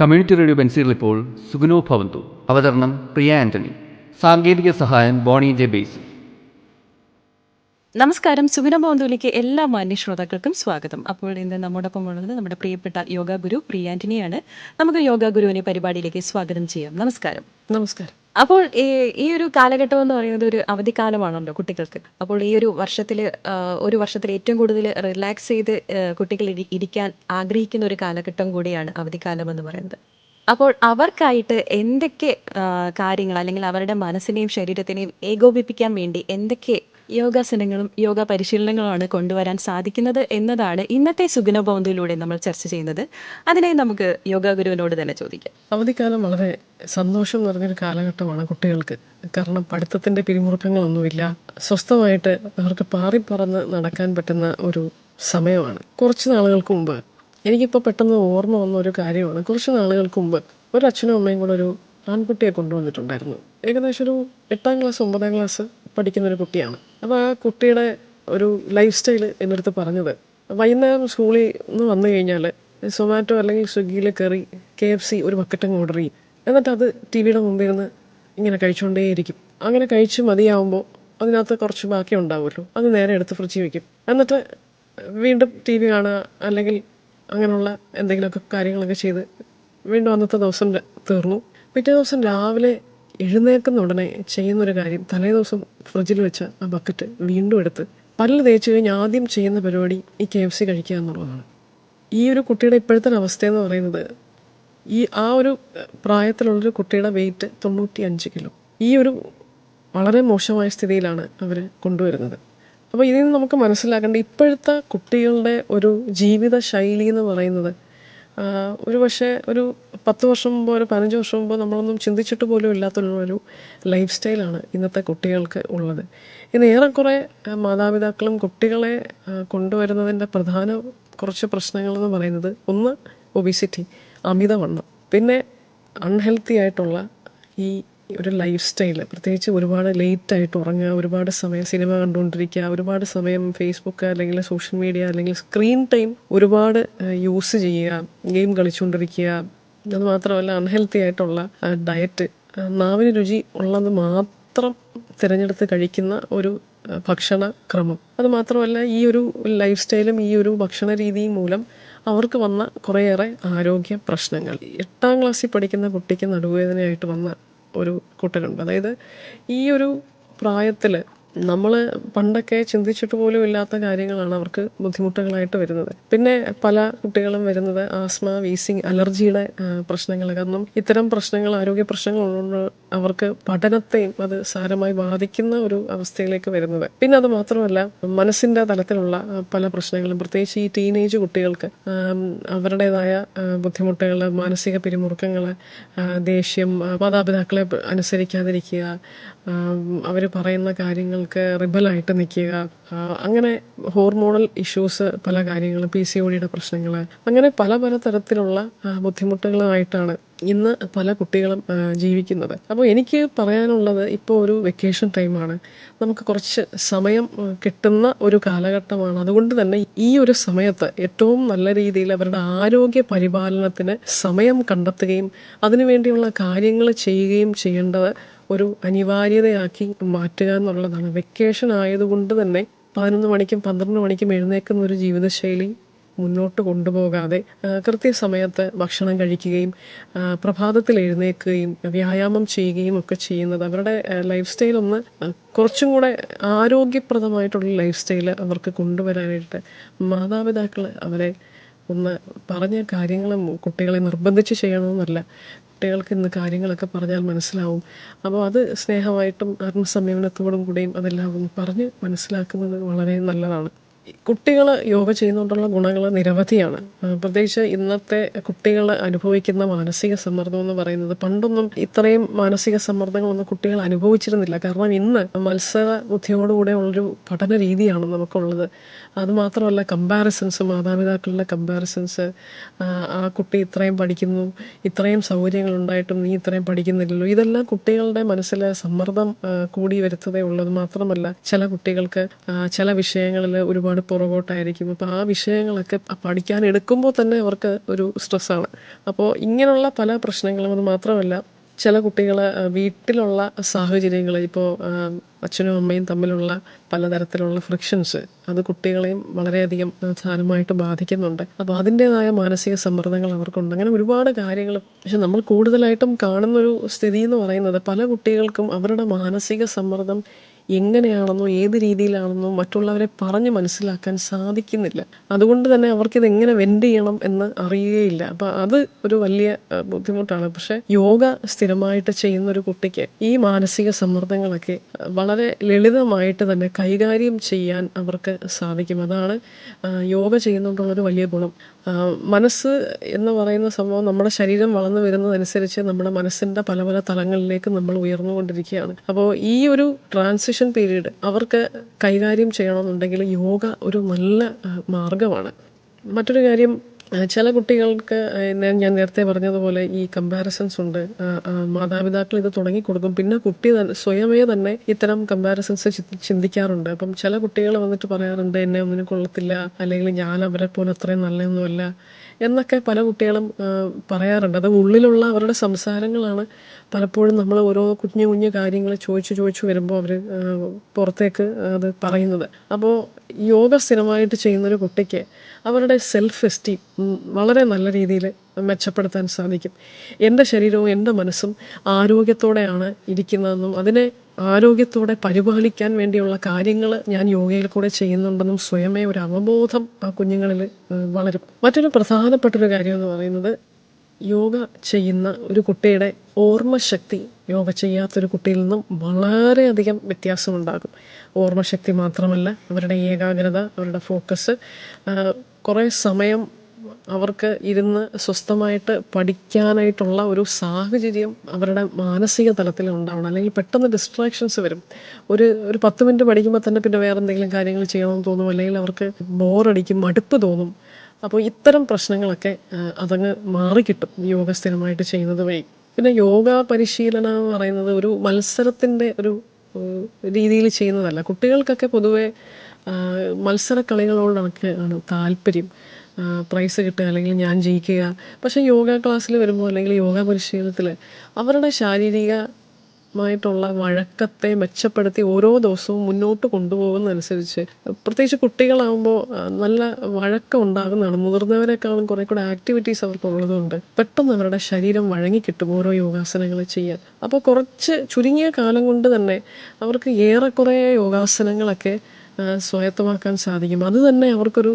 Community radio ബെൻസിൽ ഇപ്പോൾ സുഗുനോ ഭവന്തു. അവതരണം പ്രിയ ആന്റണി. സാങ്കേതിക സഹായം ബോണി ജെ ബേസ് നമസ്കാരം. സുഗുണബോന്ധുവിലേക്ക് എല്ലാ മാന്യ ശ്രോതാക്കൾക്കും സ്വാഗതം. അപ്പോൾ ഇന്ന് നമ്മോടൊപ്പം ഉള്ളത് നമ്മുടെ പ്രിയപ്പെട്ട യോഗ ഗുരു പ്രിയ ആന്റണിയാണ്. നമുക്ക് യോഗ ഗുരുവിനെ പരിപാടിയിലേക്ക് സ്വാഗതം ചെയ്യാം. നമസ്കാരം. നമസ്കാരം. അപ്പോൾ ഈ ഈ ഒരു കാലഘട്ടം എന്ന് പറയുന്നത് ഒരു അവധിക്കാലമാണല്ലോ കുട്ടികൾക്ക്. അപ്പോൾ ഈ ഒരു വർഷത്തിൽ ഒരു വർഷത്തിൽ ഏറ്റവും കൂടുതൽ റിലാക്സ് ചെയ്ത് കുട്ടികൾ ഇരി- ഇരിക്കാൻ ആഗ്രഹിക്കുന്ന ഒരു കാലഘട്ടം കൂടിയാണ് അവധിക്കാലം എന്ന് പറയുന്നത്. അപ്പോൾ അവർക്കായിട്ട് എന്തൊക്കെ കാര്യങ്ങൾ അല്ലെങ്കിൽ അവരുടെ മനസ്സിനെയും ശരീരത്തിനെയും ഏകോപിപ്പിക്കാൻ വേണ്ടി എന്തൊക്കെ യോഗാസനങ്ങളും യോഗ പരിശീലനങ്ങളുമാണ് കൊണ്ടുവരാൻ സാധിക്കുന്നത് എന്നതാണ് ഇന്നത്തെ സുഗുണബോധയിലൂടെ നമ്മൾ ചർച്ച ചെയ്യുന്നത്. അതിനായി നമുക്ക് യോഗ ഗുരുവിനോട് തന്നെ ചോദിക്കാം. അവധിക്കാലം വളരെ സന്തോഷം നിറഞ്ഞൊരു കാലഘട്ടമാണ് കുട്ടികൾക്ക്. കാരണം പഠിത്തത്തിന്റെ പിരിമുറുക്കങ്ങളൊന്നുമില്ല. സ്വസ്ഥമായിട്ട് അവർക്ക് പാറിപ്പറന്ന് നടക്കാൻ പറ്റുന്ന ഒരു സമയമാണ്. കുറച്ച് നാളുകൾക്ക് മുമ്പ്. എനിക്കിപ്പോൾ പെട്ടെന്ന് ഓർമ്മ വന്ന ഒരു കാര്യമാണ്. കുറച്ച് നാളുകൾക്ക് മുമ്പ് ഒരു അച്ഛനും അമ്മയും കൂടെ ഒരു ആൺകുട്ടിയെ കൊണ്ടുവന്നിട്ടുണ്ടായിരുന്നു. ഏകദേശം ഒരു എട്ടാം ക്ലാസ് ഒമ്പതാം ക്ലാസ് പഠിക്കുന്ന ഒരു കുട്ടിയാണ്. അപ്പോൾ ആ കുട്ടിയുടെ ഒരു ലൈഫ് സ്റ്റൈൽ എന്റെ അടുത്ത് പറഞ്ഞത്. വൈകുന്നേരം സ്കൂളിൽ നിന്ന് വന്നു കഴിഞ്ഞാൽ സൊമാറ്റോ അല്ലെങ്കിൽ സ്വിഗ്ഗിയിൽ കയറി കെ എഫ് സി ഒരു ബക്കറ്റങ്ങ് ഓർഡർ ചെയ്യും. എന്നിട്ട് അത് ടി വിയുടെ മുമ്പിൽ ഇരുന്ന് ഇങ്ങനെ കഴിച്ചുകൊണ്ടേയിരിക്കും അങ്ങനെ കഴിച്ച് മതിയാവുമ്പോൾ അതിനകത്ത് കുറച്ച് ബാക്കി ഉണ്ടാവുമല്ലോ. അത് നേരെ എടുത്ത് ഫ്രിഡ്ജിൽ വെക്കും. എന്നിട്ട് വീണ്ടും ടി വി കാണുക അല്ലെങ്കിൽ അങ്ങനെയുള്ള എന്തെങ്കിലുമൊക്കെ കാര്യങ്ങളൊക്കെ ചെയ്ത് വീണ്ടും അന്നത്തെ ദിവസം തീർന്നു. പിറ്റേ ദിവസം രാവിലെ എഴുന്നേൽക്കുന്ന ഉടനെ ചെയ്യുന്നൊരു കാര്യം തലേ ദിവസം ഫ്രിഡ്ജിൽ വെച്ച ആ ബക്കറ്റ് വീണ്ടും എടുത്ത് പല്ല് തേച്ച് കഴിഞ്ഞ് ആദ്യം ചെയ്യുന്ന പരിപാടി ഈ കെ എഫ് സി കഴിക്കുക എന്നുള്ളതാണ്. ഈ ഒരു കുട്ടിയുടെ ഇപ്പോഴത്തെ അവസ്ഥയെന്ന് പറയുന്നത് ഈ ആ ഒരു പ്രായത്തിലുള്ളൊരു കുട്ടിയുടെ വെയിറ്റ് തൊണ്ണൂറ്റി അഞ്ച് കിലോ ഈ ഒരു വളരെ മോശമായ സ്ഥിതിയിലാണ് അവർ കൊണ്ടുവരുന്നത്. അപ്പോൾ ഇതിൽ നിന്ന് നമുക്ക് മനസ്സിലാക്കേണ്ട ഇപ്പോഴത്തെ കുട്ടികളുടെ ഒരു ജീവിത ശൈലി എന്ന് പറയുന്നത് ഒരു പക്ഷേ ഒരു പത്ത് വർഷം മുമ്പോ ഒരു പതിനഞ്ച് വർഷം മുമ്പോ നമ്മളൊന്നും ചിന്തിച്ചിട്ട് പോലും ഇല്ലാത്തൊരു ലൈഫ് സ്റ്റൈലാണ് ഇന്നത്തെ കുട്ടികൾക്ക് ഉള്ളത്. ഇന്ന് ഏറെക്കുറെ മാതാപിതാക്കളും കുട്ടികളെ കൊണ്ടുവരുന്നതിന്റെ പ്രധാന കുറച്ച് പ്രശ്നങ്ങളെന്ന് പറയുന്നത് ഒന്ന് ഒബിസിറ്റി അമിതവണ്ണം. പിന്നെ അൺഹെൽത്തി ആയിട്ടുള്ള ഈ ഒരു ലൈഫ് സ്റ്റൈൽ പ്രത്യേകിച്ച് ഒരുപാട് ലേറ്റ് ആയിട്ട് ഉറങ്ങുക ഒരുപാട് സമയം സിനിമ കണ്ടുകൊണ്ടിരിക്കുക ഒരുപാട് സമയം ഫേസ്ബുക്ക് അല്ലെങ്കിൽ സോഷ്യൽ മീഡിയ അല്ലെങ്കിൽ സ്ക്രീൻ ടൈം ഒരുപാട് യൂസ് ചെയ്യുക ഗെയിം കളിച്ചുകൊണ്ടിരിക്കുക. അത് മാത്രമല്ല അൺഹെൽത്തി ആയിട്ടുള്ള ഡയറ്റ് നാവിന് രുചി ഉള്ളത് മാത്രം തിരഞ്ഞെടുത്ത് കഴിക്കുന്ന ഒരു ഭക്ഷണ ക്രമം. അത് മാത്രമല്ല ഈ ഒരു ലൈഫ് സ്റ്റൈലും ഈ ഒരു ഭക്ഷണ രീതിയും മൂലം അവർക്ക് വന്ന കുറേയേറെ ആരോഗ്യ പ്രശ്നങ്ങൾ. എട്ടാം ക്ലാസ്സിൽ പഠിക്കുന്ന കുട്ടിക്ക് നടുവേദനയായിട്ട് വന്ന ഒരു കൂട്ടരുണ്ട് അതായത് ഈ ഒരു പ്രായത്തിൽ നമ്മൾ പണ്ടൊക്കെ ചിന്തിച്ചിട്ട് പോലും ഇല്ലാത്ത കാര്യങ്ങളാണ് അവർക്ക് ബുദ്ധിമുട്ടുകളായിട്ട് വരുന്നത്. പിന്നെ പല കുട്ടികളും വരുന്നത് ആസ്മ വീസിങ് അലർജിയുടെ പ്രശ്നങ്ങൾ കാരണം ഇത്തരം പ്രശ്നങ്ങൾ ആരോഗ്യ പ്രശ്നങ്ങൾ ഉള്ളതുകൊണ്ട് അവർക്ക് പഠനത്തെയും അത് സാരമായി ബാധിക്കുന്ന ഒരു അവസ്ഥയിലേക്ക് വരുന്നത്. പിന്നെ അത് മാത്രമല്ല മനസ്സിന്റെ തലത്തിലുള്ള പല പ്രശ്നങ്ങളും പ്രത്യേകിച്ച് ഈ ടീനേജ് കുട്ടികൾക്ക് അവരുടേതായ ബുദ്ധിമുട്ടുകൾ മാനസിക പിരിമുറുക്കങ്ങൾ ദേഷ്യം മാതാപിതാക്കളെ അനുസരിക്കാതിരിക്കുക അവർ പറയുന്ന കാര്യങ്ങൾക്ക് റിബലായിട്ട് നിൽക്കുക. അങ്ങനെ ഹോർമോണൽ ഇഷ്യൂസ് പല കാര്യങ്ങളും പി സി ഒ ഡിയുടെ പ്രശ്നങ്ങൾ അങ്ങനെ പല പല തരത്തിലുള്ള ബുദ്ധിമുട്ടുകളുമായിട്ടാണ് ഇന്ന് പല കുട്ടികളും ജീവിക്കുന്നത്. അപ്പോൾ എനിക്ക് പറയാനുള്ളത് ഇപ്പോൾ ഒരു വെക്കേഷൻ ടൈമാണ് നമുക്ക് കുറച്ച് സമയം കിട്ടുന്ന ഒരു കാലഘട്ടമാണ്. അതുകൊണ്ട് തന്നെ ഈ ഒരു സമയത്ത് ഏറ്റവും നല്ല രീതിയിൽ അവരുടെ ആരോഗ്യ പരിപാലനത്തിന് സമയം കണ്ടെത്തുകയും അതിനുവേണ്ടിയുള്ള കാര്യങ്ങൾ ചെയ്യുകയും ചെയ്യേണ്ടത് ഒരു അനിവാര്യതയാക്കി മാറ്റുക എന്നുള്ളതാണ്. വെക്കേഷൻ ആയതുകൊണ്ട് തന്നെ പതിനൊന്ന് മണിക്കും പന്ത്രണ്ട് മണിക്കും എഴുന്നേൽക്കുന്ന ഒരു ജീവിതശൈലി മുന്നോട്ട് കൊണ്ടുപോകാതെ കൃത്യസമയത്ത് ഭക്ഷണം കഴിക്കുകയും പ്രഭാതത്തിൽ എഴുന്നേൽക്കുകയും വ്യായാമം ചെയ്യുകയും ഒക്കെ ചെയ്യുന്നത് അവരുടെ ലൈഫ് സ്റ്റൈൽ ഒന്ന് കുറച്ചും കൂടെ ആരോഗ്യപ്രദമായിട്ടുള്ള ലൈഫ് സ്റ്റൈൽ അവർക്ക് കൊണ്ടുവരാനായിട്ട് മാതാപിതാക്കൾ അവരെ ഒന്ന് പറഞ്ഞ കാര്യങ്ങൾ കുട്ടികളെ നിർബന്ധിച്ച് ചെയ്യണമെന്നല്ല. കുട്ടികൾക്ക് ഇന്ന് കാര്യങ്ങളൊക്കെ പറഞ്ഞാൽ മനസ്സിലാവും. അപ്പോൾ അത് സ്നേഹമായിട്ടും ആത്മസംയമനത്തോടും കൂടിയും അതെല്ലാം ഒന്ന് പറഞ്ഞ് മനസ്സിലാക്കുന്നത് വളരെ നല്ലതാണ്. കുട്ടികൾ യോഗ ചെയ്യുന്നതുകൊണ്ടുള്ള ഗുണങ്ങൾ നിരവധിയാണ്. പ്രത്യേകിച്ച് ഇന്നത്തെ കുട്ടികൾ അനുഭവിക്കുന്ന മാനസിക സമ്മർദ്ദം എന്ന് പറയുന്നത് പണ്ടൊന്നും ഇത്രയും മാനസിക സമ്മർദ്ദങ്ങളൊന്നും കുട്ടികൾ അനുഭവിച്ചിരുന്നില്ല. കാരണം ഇന്ന് മത്സര ബുദ്ധിയോടുകൂടെ ഉള്ളൊരു പഠന രീതിയാണ് നമുക്കുള്ളത്. അതുമാത്രമല്ല കമ്പാരിസൺസ് മാതാപിതാക്കളുടെ കമ്പാരിസൺസ്. ആ കുട്ടി ഇത്രയും പഠിക്കുന്നു ഇത്രയും സൗകര്യങ്ങൾ ഉണ്ടായിട്ടും നീ ഇത്രയും പഠിക്കുന്നില്ലല്ലോ. ഇതെല്ലാം കുട്ടികളുടെ മനസ്സിൽ സമ്മർദ്ദം കൂടി വരുത്തതേ ഉള്ളത് മാത്രമല്ല ചില കുട്ടികൾക്ക് ചില വിഷയങ്ങളിൽ ഒരുപാട് ഒരുപാട് പുറകോട്ടായിരിക്കും. അപ്പോൾ ആ വിഷയങ്ങളൊക്കെ പഠിക്കാൻ എടുക്കുമ്പോൾ തന്നെ അവർക്ക് ഒരു സ്ട്രെസ്സാണ്. അപ്പോൾ ഇങ്ങനെയുള്ള പല പ്രശ്നങ്ങളും അത് മാത്രമല്ല ചില കുട്ടികൾ വീട്ടിലുള്ള സാഹചര്യങ്ങൾ ഇപ്പോൾ അച്ഛനും അമ്മയും തമ്മിലുള്ള പലതരത്തിലുള്ള ഫ്രിക്ഷൻസ് അത് കുട്ടികളെയും വളരെയധികം സാരമായിട്ട് ബാധിക്കുന്നുണ്ട്. അപ്പോൾ അതിന്റേതായ മാനസിക സമ്മർദ്ദങ്ങൾ അവർക്കുണ്ട്. അങ്ങനെ ഒരുപാട് കാര്യങ്ങൾ പക്ഷെ നമ്മൾ കൂടുതലായിട്ടും കാണുന്നൊരു സ്ഥിതി എന്ന് പറയുന്നത് പല കുട്ടികൾക്കും അവരുടെ മാനസിക സമ്മർദ്ദം എങ്ങനെയാണെന്നോ ഏത് രീതിയിലാണെന്നോ മറ്റുള്ളവരെ പറഞ്ഞ് മനസ്സിലാക്കാൻ സാധിക്കുന്നില്ല. അതുകൊണ്ട് തന്നെ അവർക്കിത് എങ്ങനെ വെൻഡ് ചെയ്യണം എന്ന് അറിയുകയില്ല അപ്പം അത് ഒരു വലിയ ബുദ്ധിമുട്ടാണ്. പക്ഷേ യോഗ സ്ഥിരമായിട്ട് ചെയ്യുന്ന ഒരു കുട്ടിക്ക് ഈ മാനസിക സമ്മർദ്ദങ്ങളൊക്കെ വളരെ ലളിതമായിട്ട് തന്നെ കൈകാര്യം ചെയ്യാൻ അവർക്ക് സാധിക്കും. അതാണ് യോഗ ചെയ്യുന്നതുകൊണ്ടുള്ളൊരു വലിയ ഗുണം. മനസ്സ് എന്ന് പറയുന്ന സംഭവം നമ്മുടെ ശരീരം വളർന്നു വരുന്നതനുസരിച്ച് നമ്മുടെ മനസ്സിന്റെ പല പല തലങ്ങളിലേക്ക് നമ്മൾ ഉയർന്നുകൊണ്ടിരിക്കുകയാണ്. അപ്പോൾ ഈ ഒരു ട്രാൻസിഷൻ പീരീഡ് അവർക്ക് കൈകാര്യം ചെയ്യണമെന്നുണ്ടെങ്കിൽ യോഗ ഒരു നല്ല മാർഗമാണ്. മറ്റൊരു കാര്യം ചില കുട്ടികൾക്ക് ഞാൻ നേരത്തെ പറഞ്ഞതുപോലെ ഈ കമ്പാരിസൺസ് ഉണ്ട്. മാതാപിതാക്കൾ ഇത് തുടങ്ങി കൊടുക്കും പിന്നെ കുട്ടി തന്നെ സ്വയമേ തന്നെ ഇത്തരം കമ്പാരിസൺസ് ചിന്തിക്കാറുണ്ട്. അപ്പം ചില കുട്ടികൾ വന്നിട്ട് പറയാറുണ്ട് എന്നെ ഒന്നിനും കൊള്ളത്തില്ല. അല്ലെങ്കിൽ ഞാൻ അവരെ പോലെ അത്രയും നല്ലതൊന്നുമല്ല എന്നൊക്കെ പല കുട്ടികളും പറയാറുണ്ട്. അത് ഉള്ളിലുള്ള അവരുടെ സംസാരങ്ങളാണ് പലപ്പോഴും നമ്മൾ ഓരോ കുഞ്ഞു കുഞ്ഞു കാര്യങ്ങൾ ചോദിച്ചു ചോദിച്ചു വരുമ്പോൾ അവർ പുറത്തേക്ക് അത് പറയുന്നത്. അപ്പോൾ യോഗ സ്ഥിരമായിട്ട് ചെയ്യുന്നൊരു കുട്ടിക്ക് അവരുടെ സെൽഫ് എസ്റ്റീം വളരെ നല്ല രീതിയിൽ മെച്ചപ്പെടുത്താൻ സാധിക്കും. എന്റെ ശരീരവും എന്റെ മനസ്സും ആരോഗ്യത്തോടെയാണ് ഇരിക്കുന്നതെന്നും അതിനെ ആരോഗ്യത്തോടെ പരിപാലിക്കാൻ വേണ്ടിയുള്ള കാര്യങ്ങൾ ഞാൻ യോഗയിൽ കൂടെ ചെയ്യുന്നുണ്ടെന്നും സ്വയമേ ഒരു അവബോധം ആ കുഞ്ഞുങ്ങളിൽ വളരും. മറ്റൊരു പ്രധാനപ്പെട്ടൊരു കാര്യം എന്ന് പറയുന്നത് യോഗ ചെയ്യുന്ന ഒരു കുട്ടിയുടെ ഓർമ്മശക്തി യോഗ ചെയ്യാത്തൊരു കുട്ടിയിൽ നിന്നും വളരെയധികം വ്യത്യാസമുണ്ടാകും. ഓർമ്മശക്തി മാത്രമല്ല അവരുടെ ഏകാഗ്രത അവരുടെ ഫോക്കസ് കുറേ സമയം അവർക്ക് ഇരുന്ന് സ്വസ്ഥമായിട്ട് പഠിക്കാനായിട്ടുള്ള ഒരു സാഹചര്യം അവരുടെ മാനസിക തലത്തിൽ ഉണ്ടാവണം. അല്ലെങ്കിൽ പെട്ടെന്ന് ഡിസ്ട്രാക്ഷൻസ് വരും. ഒരു ഒരു പത്ത് മിനിറ്റ് പഠിക്കുമ്പോൾ തന്നെ പിന്നെ വേറെ എന്തെങ്കിലും കാര്യങ്ങൾ ചെയ്യണമെന്ന് തോന്നും. അല്ലെങ്കിൽ അവർക്ക് ബോറടിക്കും മടുപ്പ് തോന്നും. അപ്പോൾ ഇത്തരം പ്രശ്നങ്ങളൊക്കെ അതങ്ങ് മാറിക്കിട്ടും. യോഗ സ്ഥിരമായിട്ട് ചെയ്യുന്നത് വഴി. പിന്നെ യോഗ പരിശീലനം എന്ന് പറയുന്നത് ഒരു മത്സരത്തിന്റെ ഒരു രീതിയിൽ ചെയ്യുന്നതല്ല. കുട്ടികൾക്കൊക്കെ പൊതുവേ ആണ് താല്പര്യം. പ്രൈസ് കിട്ടുക അല്ലെങ്കിൽ ഞാൻ ജയിക്കുക. പക്ഷേ യോഗ ക്ലാസ്സിൽ വരുമ്പോൾ അല്ലെങ്കിൽ യോഗ പരിശീലനത്തിൽ അവരുടെ ശാരീരികമായിട്ടുള്ള വഴക്കത്തെ മെച്ചപ്പെടുത്തി ഓരോ ദിവസവും മുന്നോട്ട് കൊണ്ടുപോകുന്നതനുസരിച്ച് പ്രത്യേകിച്ച് കുട്ടികളാകുമ്പോൾ നല്ല വഴക്കം ഉണ്ടാകുന്നതാണ്. മുതിർന്നവരെക്കാളും കുറേ കൂടെ ആക്ടിവിറ്റീസ് അവർക്ക് പെട്ടെന്ന് അവരുടെ ശരീരം വഴങ്ങിക്കിട്ടും ഓരോ യോഗാസനങ്ങൾ ചെയ്യാൻ. അപ്പോൾ കുറച്ച് ചുരുങ്ങിയ കാലം കൊണ്ട് തന്നെ അവർക്ക് ഏറെക്കുറെ യോഗാസനങ്ങളൊക്കെ സ്വായത്തമാക്കാൻ സാധിക്കും. അത് തന്നെ അവർക്കൊരു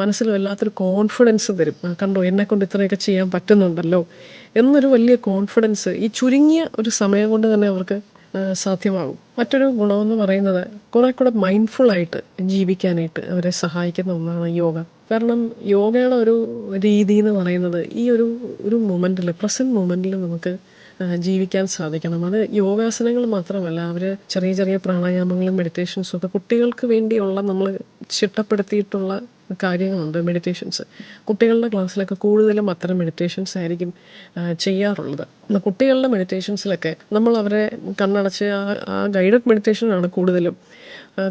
മനസ്സിൽ വല്ലാത്തൊരു കോൺഫിഡൻസ് തരും. കണ്ടോ എന്നെക്കൊണ്ട് ഇത്രയൊക്കെ ചെയ്യാൻ പറ്റുന്നുണ്ടല്ലോ എന്നൊരു വലിയ കോൺഫിഡൻസ് ഈ ചുരുങ്ങിയ ഒരു സമയം കൊണ്ട് തന്നെ അവർക്ക് സാധ്യമാകും. മറ്റൊരു ഗുണമെന്ന് പറയുന്നത് കുറെ കൂടെ മൈൻഡ്ഫുള്ളായിട്ട് ജീവിക്കാനായിട്ട് അവരെ സഹായിക്കുന്ന ഒന്നാണ് യോഗ. കാരണം യോഗയുടെ ഒരു രീതി എന്ന് പറയുന്നത് ഈ ഒരു ഒരു മൊമെന്റിൽ പ്രസന്റ് മൊമെന്റിൽ നമുക്ക് ജീവിക്കാൻ സാധിക്കണം. അത് യോഗാസനങ്ങൾ മാത്രമല്ല അവർ ചെറിയ ചെറിയ പ്രാണായാമങ്ങളും മെഡിറ്റേഷൻസും ഒക്കെ കുട്ടികൾക്ക് വേണ്ടിയുള്ള നമ്മൾ ചിട്ടപ്പെടുത്തിയിട്ടുള്ള കാര്യങ്ങളുണ്ട് മെഡിറ്റേഷൻസ് കുട്ടികളുടെ ക്ലാസ്സിലൊക്കെ കൂടുതലും അത്തരം മെഡിറ്റേഷൻസ് ആയിരിക്കും ചെയ്യാറുള്ളത്. കുട്ടികളുടെ മെഡിറ്റേഷൻസിലൊക്കെ നമ്മൾ അവരെ കണ്ണടച്ച് ആ ഗൈഡഡ് മെഡിറ്റേഷനാണ് കൂടുതലും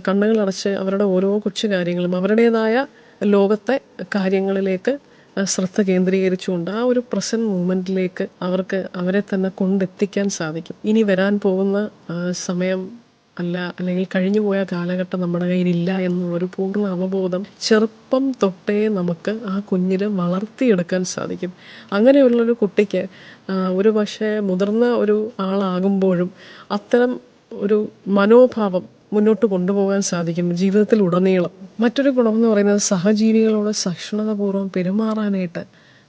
കണ്ണുകളടച്ച് അവരുടെ ഓരോ കൊച്ചു കാര്യങ്ങളും അവരുടേതായ ലോകത്തെ കാര്യങ്ങളിലേക്ക് ശ്രദ്ധ കേന്ദ്രീകരിച്ചുകൊണ്ട് ആ ഒരു പ്രസന്റ് മൂമെന്റിലേക്ക് അവർക്ക് അവരെ തന്നെ കൊണ്ടെത്തിക്കാൻ സാധിക്കും. ഇനി വരാൻ പോകുന്ന സമയം അല്ല അല്ലെങ്കിൽ കഴിഞ്ഞു പോയ കാലഘട്ടം നമ്മുടെ കയ്യിലില്ല എന്നുള്ളൊരു പൂർണ അവബോധം ചെറുപ്പം തൊട്ടേ നമുക്ക് ആ കുഞ്ഞിന് വളർത്തിയെടുക്കാൻ സാധിക്കും. അങ്ങനെയുള്ളൊരു കുട്ടിക്ക് ഒരു പക്ഷേ മുതിർന്ന ഒരു ആളാകുമ്പോഴും അത്തരം ഒരു മനോഭാവം മുന്നോട്ട് കൊണ്ടുപോകാൻ സാധിക്കും ജീവിതത്തിൽ ഉടനീളം മറ്റൊരു ഗുണം എന്ന് പറയുന്നത് സഹജീവികളോട് സഹിഷ്ണുതാപൂർവം പെരുമാറാനായിട്ട്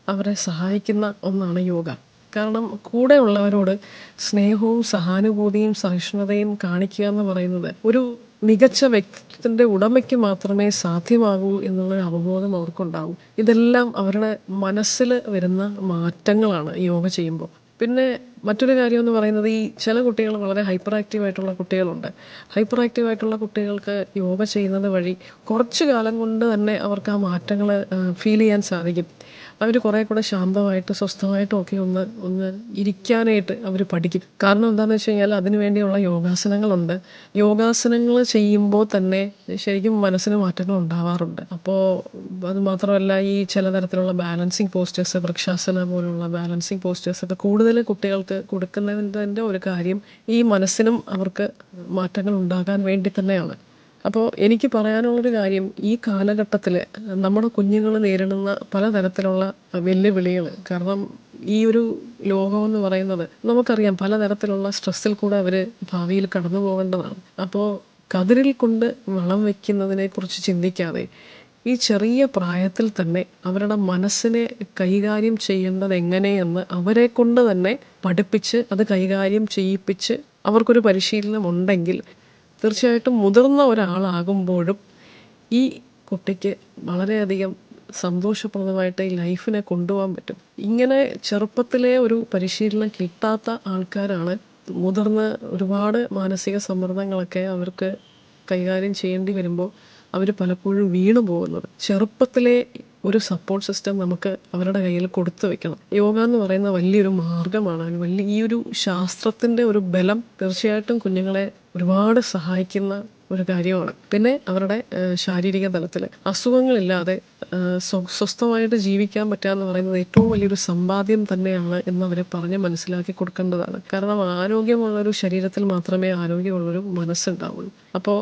അവരെ സഹായിക്കുന്ന ഒന്നാണ് യോഗ. കാരണം കൂടെ ഉള്ളവരോട് സ്നേഹവും സഹാനുഭൂതിയും സഹിഷ്ണുതയും കാണിക്കുക എന്ന് പറയുന്നത് ഒരു മികച്ച വ്യക്തിത്വത്തിന്റെ ഉടമയ്ക്ക് മാത്രമേ സാധ്യമാകൂ എന്നുള്ള അവബോധം അവർക്കുണ്ടാകും ഇതെല്ലാം അവരുടെ മനസ്സിൽ വരുന്ന മാറ്റങ്ങളാണ് യോഗ ചെയ്യുമ്പോൾ. പിന്നെ മറ്റൊരു കാര്യം എന്ന് പറയുന്നത് ഈ ചില കുട്ടികൾ വളരെ ഹൈപ്പർ ആക്റ്റീവ് ആയിട്ടുള്ള കുട്ടികളുണ്ട്. ഹൈപ്പർ ആക്റ്റീവ് ആയിട്ടുള്ള കുട്ടികൾക്ക് യോഗ ചെയ്യുന്നത് വഴി കുറച്ച് കാലം കൊണ്ട് തന്നെ അവർക്ക് ആ മാറ്റങ്ങൾ ഫീൽ ചെയ്യാൻ സാധിക്കും. അവർ കുറേ കൂടെ ശാന്തമായിട്ട് സ്വസ്ഥമായിട്ടും ഒക്കെ ഒന്ന് ഒന്ന് ഇരിക്കാനായിട്ട് അവർ പഠിക്കും. കാരണം എന്താണെന്ന് വെച്ച് കഴിഞ്ഞാൽ അതിനു വേണ്ടിയുള്ള യോഗാസനങ്ങളുണ്ട്. യോഗാസനങ്ങൾ ചെയ്യുമ്പോൾ തന്നെ ശരിക്കും മനസ്സിന് മാറ്റങ്ങൾ ഉണ്ടാവാറുണ്ട്. അപ്പോൾ അത് മാത്രമല്ല ഈ ചില തരത്തിലുള്ള ബാലൻസിങ് പോസ്റ്റേഴ്സ് വൃക്ഷാസന പോലുള്ള ബാലൻസിങ് പോസ്റ്റേഴ്സ് ഒക്കെ കൂടുതൽ കുട്ടികൾക്ക് കൊടുക്കുന്നതിന്റെ ഒരു കാര്യം ഈ മനസ്സിനും അവർക്ക് മാറ്റങ്ങൾ ഉണ്ടാകാൻ വേണ്ടി തന്നെയാണ്. അപ്പോൾ എനിക്ക് പറയാനുള്ളൊരു കാര്യം ഈ കാലഘട്ടത്തിൽ നമ്മുടെ കുഞ്ഞുങ്ങൾ നേരിടുന്ന പലതരത്തിലുള്ള വെല്ലുവിളികൾ കാരണം ഈ ഒരു ലോകമെന്ന് പറയുന്നത് നമുക്കറിയാം പലതരത്തിലുള്ള സ്ട്രെസ്സിൽ കൂടെ അവർ ഭാവിയിൽ കടന്നു പോകേണ്ടതാണ്. അപ്പോൾ കതിരിൽ കൊണ്ട് വളം വയ്ക്കുന്നതിനെ കുറിച്ച് ചിന്തിക്കാതെ ഈ ചെറിയ പ്രായത്തിൽ തന്നെ അവരുടെ മനസ്സിനെ കൈകാര്യം ചെയ്യേണ്ടത് എങ്ങനെയെന്ന് അവരെ കൊണ്ട് തന്നെ പഠിപ്പിച്ച് അത് കൈകാര്യം ചെയ്യിപ്പിച്ച് അവർക്കൊരു പരിശീലനം ഉണ്ടെങ്കിൽ തീർച്ചയായിട്ടും മുതിർന്ന ഒരാളാകുമ്പോഴും ഈ കുട്ടിക്ക് വളരെയധികം സന്തോഷപ്രദമായിട്ട് ഈ ലൈഫിനെ കൊണ്ടുപോകാൻ പറ്റും. ഇങ്ങനെ ചെറുപ്പത്തിലെ ഒരു പരിശീലനം കിട്ടാത്ത ആൾക്കാരാണ് മുതിർന്ന ഒരുപാട് മാനസിക സമ്മർദ്ദങ്ങളൊക്കെ അവർക്ക് കൈകാര്യം ചെയ്യേണ്ടി വരുമ്പോൾ അവർ പലപ്പോഴും വീണു പോകുന്നത് ചെറുപ്പത്തിലെ ഒരു സപ്പോർട്ട് സിസ്റ്റം നമുക്ക് അവരുടെ കയ്യിൽ കൊടുത്തു വെക്കണം. യോഗ എന്ന് പറയുന്ന വലിയൊരു മാർഗമാണ്. വലിയ ഈ ഒരു ശാസ്ത്രത്തിന്റെ ഒരു ബലം തീർച്ചയായിട്ടും കുഞ്ഞുങ്ങളെ ഒരുപാട് സഹായിക്കുന്ന ഒരു കാര്യമാണ്. പിന്നെ അവരുടെ ശാരീരിക തലത്തിൽ അസുഖങ്ങളില്ലാതെ സ്വസ്ഥമായിട്ട് ജീവിക്കാൻ പറ്റുക എന്ന് പറയുന്നത് ഏറ്റവും വലിയൊരു സമ്പാദ്യം തന്നെയാണ് എന്ന് അവരെ പറഞ്ഞ് മനസ്സിലാക്കി കൊടുക്കേണ്ടതാണ്. കാരണം ആരോഗ്യമുള്ളൊരു ശരീരത്തിൽ മാത്രമേ ആരോഗ്യമുള്ളൊരു മനസ്സുണ്ടാവുള്ളൂ. അപ്പോൾ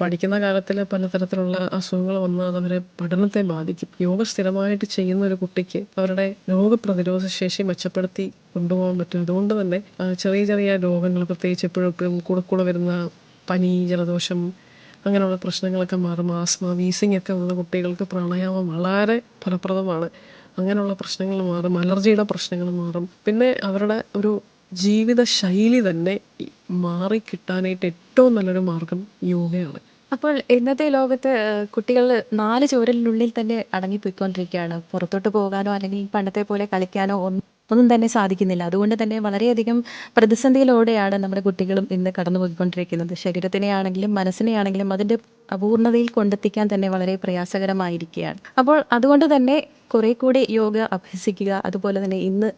പഠിക്കുന്ന കാലത്തിൽ പലതരത്തിലുള്ള അസുഖങ്ങൾ വന്നാൽ അത് അവരെ പഠനത്തെ ബാധിക്കും. യോഗ സ്ഥിരമായിട്ട് ചെയ്യുന്ന ഒരു കുട്ടിക്ക് അവരുടെ രോഗപ്രതിരോധ ശേഷി മെച്ചപ്പെടുത്തി കൊണ്ടുപോകാൻ പറ്റും. അതുകൊണ്ട് തന്നെ ചെറിയ ചെറിയ രോഗങ്ങൾ പ്രത്യേകിച്ച് എപ്പോഴും കൂടെ കൂടെ വരുന്ന പനി ജലദോഷം അങ്ങനെയുള്ള പ്രശ്നങ്ങളൊക്കെ മാറും. ആസ്മ വീസിങ് ഒക്കെ ഉള്ള കുട്ടികൾക്ക് പ്രാണായാമം വളരെ ഫലപ്രദമാണ്. അങ്ങനെയുള്ള പ്രശ്നങ്ങൾ മാറും. അലർജിയുടെ പ്രശ്നങ്ങൾ മാറും. പിന്നെ അവരുടെ ഒരു ജീവിത ശൈലി തന്നെ മാറി കിട്ടാനായിട്ട് ഏറ്റവും നല്ലൊരു മാർഗം യോഗയാണ്. അപ്പോൾ ഇന്നത്തെ ലോകത്ത് കുട്ടികൾ നാല് ചുവരിനുള്ളിൽ തന്നെ അടങ്ങിപ്പോയിക്കൊണ്ടിരിക്കുകയാണ്. പുറത്തോട്ട് പോകാനോ അല്ലെങ്കിൽ പണ്ടത്തെ പോലെ കളിക്കാനോ ഒന്നും തന്നെ സാധിക്കുന്നില്ല. അതുകൊണ്ട് തന്നെ വളരെയധികം പ്രതിസന്ധിയിലൂടെയാണ് നമ്മുടെ കുട്ടികളും ഇന്ന് കടന്നു പോയിക്കൊണ്ടിരിക്കുന്നത് മനസ്സിനെ ആണെങ്കിലും അതിന്റെ അപൂർണതയിൽ കൊണ്ടെത്തിക്കാൻ തന്നെ വളരെ പ്രയാസകരമായിരിക്കുകയാണ്. അപ്പോൾ അതുകൊണ്ട് തന്നെ കുറെ കൂടി യോഗ അഭ്യസിക്കുക അതുപോലെ തന്നെ ഇന്ന്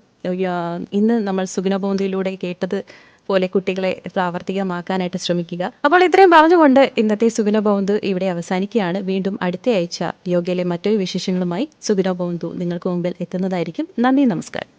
ഇന്ന് നമ്മൾ സുഗുണബോന്തിയിലൂടെ കേട്ടത് പോലെ കുട്ടികളെ പ്രാവർത്തികമാക്കാനായിട്ട് ശ്രമിക്കുക. അപ്പോൾ ഇത്രയും പറഞ്ഞുകൊണ്ട് ഇന്നത്തെ സുഗുണബോന്തു ഇവിടെ അവസാനിക്കുകയാണ്. വീണ്ടും അടുത്തയാഴ്ച യോഗയിലെ മറ്റൊരു വിശേഷങ്ങളുമായി സുഗുണബോന്തു നിങ്ങൾക്ക് മുമ്പിൽ എത്തുന്നതായിരിക്കും. നന്ദി നമസ്കാരം.